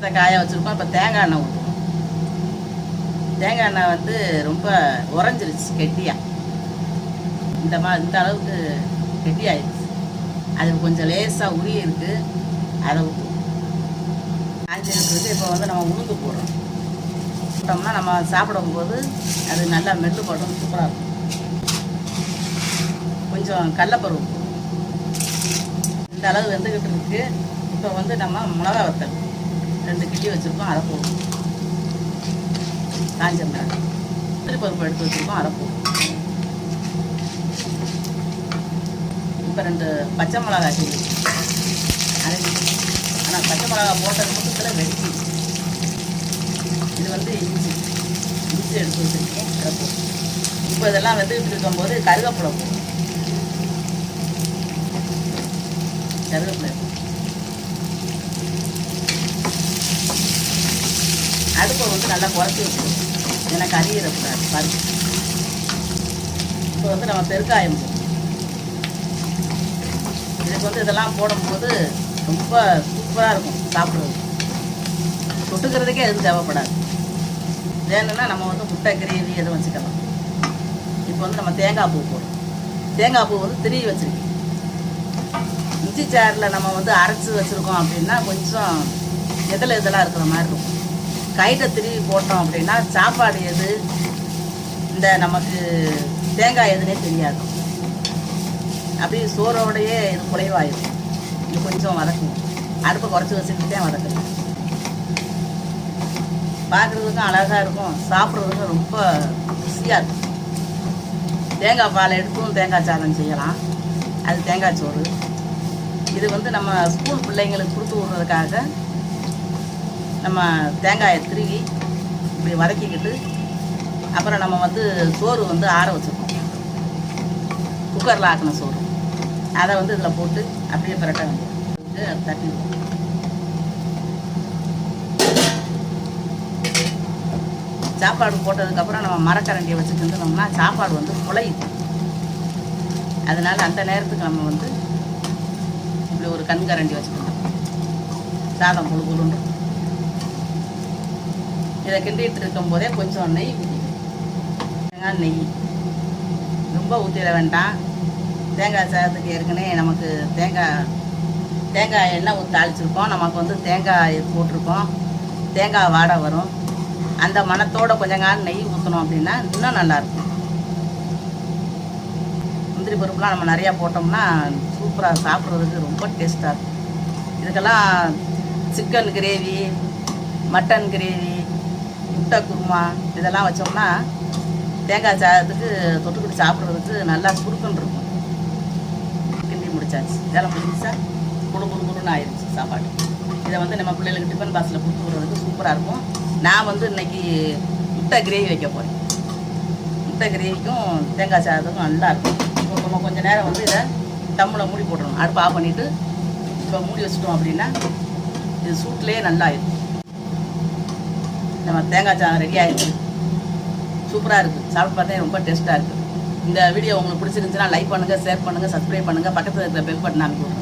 பாத்திரத்தை காய வச்சுருக்கோம். இப்போ தேங்காய் எண்ணெய் ஊற்றுவோம் தேங்காய் எண்ணெய் வந்து ரொம்ப உறைஞ்சிருச்சு கெட்டியாக இந்த மா இந்த அளவுக்கு கெட்டியாயிடுச்சு. அது கொஞ்சம் லேசாக உரி இருக்குது அதை ஊற்றுவோம் காஞ்சிருக்கிறது இப்போ வந்து நம்ம உளுந்து போடுறோம். போட்டோம்னா நம்ம சாப்பிடும்போது அது நல்லா மெட்டு படும் சூப்பராக இருக்கும். கொஞ்சம் கடலப்பருப்பு இந்த அளவு வெந்துக்கிட்டு இருக்குது இப்போ வந்து நம்ம மிளகா வத்தல். ரெண்டு கிள்ளி வச்சுருக்கோம் அதை போடுவோம் காஞ்ச மிளகாய் திருப்பருப்பு எடுத்து வச்சுருக்கோம் அதை போடுவோம் இப்போ ரெண்டு பச்சை மிளகாய் கிள்ளி அதை ஆனால் பச்சை மிளகா போட்டது மட்டும் வெடிச்சு இது வந்து இஞ்சி இஞ்சி எடுத்து வச்சுருக்கேன் அதை இப்போ இதெல்லாம் வெந்துக்கிட்டு இருக்கும்போது கருவேப்பிலை போடுவோம் கருவேப்பிலை அடுப்பை வந்து நல்லா குறைச்சி வச்சுக்கணும். எனக்கு அறியிடக்கூடாது பருப்பு. இப்போ வந்து நம்ம பெருக்காயம் இதுக்கு வந்து இதெல்லாம் போடும்போது ரொம்ப சூப்பராக இருக்கும் சாப்பிட்றது. தொட்டுக்கிறதுக்கே எதுவும் தேவைப்படாது. வேணும்னா நம்ம வந்து முட்டை கிரேவி எதுவும் வச்சுக்கலாம். இப்போ வந்து நம்ம தேங்காய் பூ போடுறோம். தேங்காய் பூ வந்து திருவி வச்சுருக்கேன் இஞ்சி சேரில் நம்ம வந்து அரைச்சி வச்சுருக்கோம் அப்படின்னா கொஞ்சம் எதில் இதெல்லாம் இருக்கிற மாதிரி இருக்கும். கைட்டை திருவி போட்டோம் அப்படின்னா சாப்பாடு எது? இந்த நமக்கு தேங்காய் எதுனே தெரியாது. அப்படியே சோறோடையே இது குலைவாயிடும் இது கொஞ்சம் வதக்கும் அடுப்பை குறைச்சி வச்சுக்கிட்டே வதக்கணும் பார்க்குறதுக்கும் அழகாக இருக்கும். சாப்பிட்றதுக்கும் ரொம்ப ருசியாக இருக்கும். தேங்காய் பால் எடுத்தும் தேங்காய் சாதம் செய்யலாம். அது தேங்காய் சோறு. இது வந்து நம்ம ஸ்கூல் பிள்ளைங்களுக்கு கொடுத்து விட்றதுக்காக நம்ம தேங்காயை திருவி இப்படி வதக்கிக்கிட்டு அப்புறம் நம்ம வந்து சோறு வந்து ஆற வச்சுருக்கோம். குக்கரில் ஆக்கின சோறு. அதை வந்து இதில் போட்டு அப்படியே பிரட்ட வந்து தட்டி சாப்பாடு போட்டதுக்கப்புறம் நம்ம மரக்கரண்டியை வச்சு கிண்டுனோம்னா சாப்பாடு வந்து குழையுது அதனால் அந்த நேரத்துக்கு நம்ம வந்து இப்படி ஒரு கண் கரண்டி வச்சுக்கணும் சாதம் புழு குழுன்னு இதை கிண்டிகிட்டு இருக்கும் போதே கொஞ்சம் நெய் தேங்காய் நெய். ரொம்ப ஊற்றிட வேண்டாம். தேங்காய் சாதத்துக்கு ஏற்கனவே நமக்கு தேங்காய் தேங்காய் எண்ணெய் ஊற்றி தாளிச்சிருக்கோம். நமக்கு வந்து தேங்காய் போட்டிருக்கோம். தேங்காய் வாடை வரும். அந்த மணத்தோட கொஞ்சங்கால் நெய் ஊற்றணும் அப்படின்னா இன்னும் நல்லாயிருக்கும் முந்திரி பருப்புலாம் நம்ம நிறையா போட்டோம்னா சூப்பராக சாப்பிட்றதுக்கு ரொம்ப டேஸ்ட்டாக இருக்கும். இதுக்கெல்லாம் சிக்கன் கிரேவி மட்டன் கிரேவி முட்டை குருமா இதெல்லாம் வச்சோம்னா தேங்காய் சாதத்துக்கு தொட்டுக்கிட்டு சாப்பிட்றதுக்கு நல்லா சுருக்குன்னு இருக்கும். கிண்டி முடிச்சாச்சு. இதெல்லாம் முடிஞ்சா குழு குழு குழுன்னு ஆயிடுச்சு சாப்பாடு. இதை வந்து நம்ம பிள்ளைகளுக்கு டிஃபன் பாக்ஸில் கொடுத்து விடுறதுக்கு சூப்பராக இருக்கும். நான் வந்து இன்னைக்கு முட்டை கிரேவி வைக்க போகிறேன் முட்டை கிரேவிக்கும் தேங்காய் சாதத்துக்கும் நல்லா இருக்கும். இப்போ நம்ம கொஞ்சம் நேரம் வந்து இதை தம்மில் மூடி போட்டுருணும் அடுப்பு ஆஃப் பண்ணிவிட்டு இப்போ மூடி வச்சுட்டோம் அப்படின்னா இது சூட்லேயே நல்லா இருக்கும். நம்ம தேங்காய் சாதம் ரெடி ஆகிடுச்சு சூப்பராக இருக்குது சாப்பிட்டு பார்த்தா ரொம்ப டேஸ்ட்டாக இருக்குது இந்த வீடியோ உங்களுக்கு பிடிச்சிருந்துச்சுன்னா லைக் பண்ணுங்கள் ஷேர் பண்ணுங்கள் சப்ஸ்கிரைப் பண்ணுங்கள் பக்கத்தில் இருக்கிற பெல் பட்டன் அமைக்க